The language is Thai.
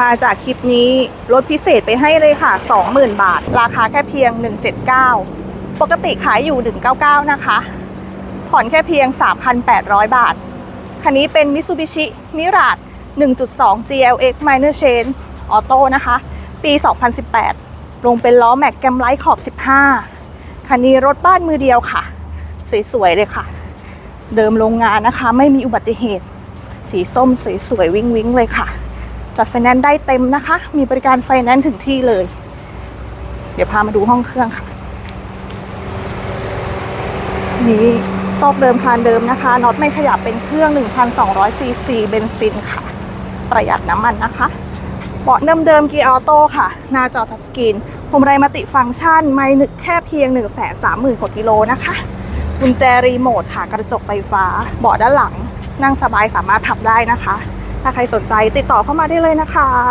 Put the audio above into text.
มาจากคลิปนี้ลดพิเศษไปให้เลยค่ะ 20,000 บาท ราคาแค่เพียง 179 ปกติขายอยู่ 199 นะคะ ผ่อนแค่เพียง 3,800 บาท คันนี้เป็น Mitsubishi Mirage 1.2 GLX Minor Change Auto นะคะ ปี 2018 ลงเป็นล้อแม็กแกมไลท์ขอบ 15 คันนี้รถบ้านมือเดียวค่ะ สวยๆเลยค่ะ เดิมโรงงานนะคะ ไม่มีอุบัติเหตุ สีส้มสวยๆวิ้งๆเลยค่ะ จัดไฟแนนซ์ได้เต็มนะคะ มีบริการไฟแนนซ์ถึงที่เลย เดี๋ยวพามาดูห้องเครื่องค่ะ นี่ซอกเดิมคานเดิมนะคะน็อตไม่ขยับเป็นเครื่อง 1,200ซีซีเบนซินค่ะ ประหยัดน้ำมันนะคะเบาะเดิมๆเกียร์ออโต้ค่ะ หน้าจอทัชสกรีนพวงมาลัยมัติฟังก์ชัน ไม่นึกแค่เพียง 1 3 0 0 0 0กว่ากิโลนะคะกุญแจรีโมทค่ะ กระจกไฟฟ้า เบาะด้านหลัง นั่งสบายสามารถพับได้นะคะ ถ้าใครสนใจติดต่อเข้ามาได้เลยนะคะ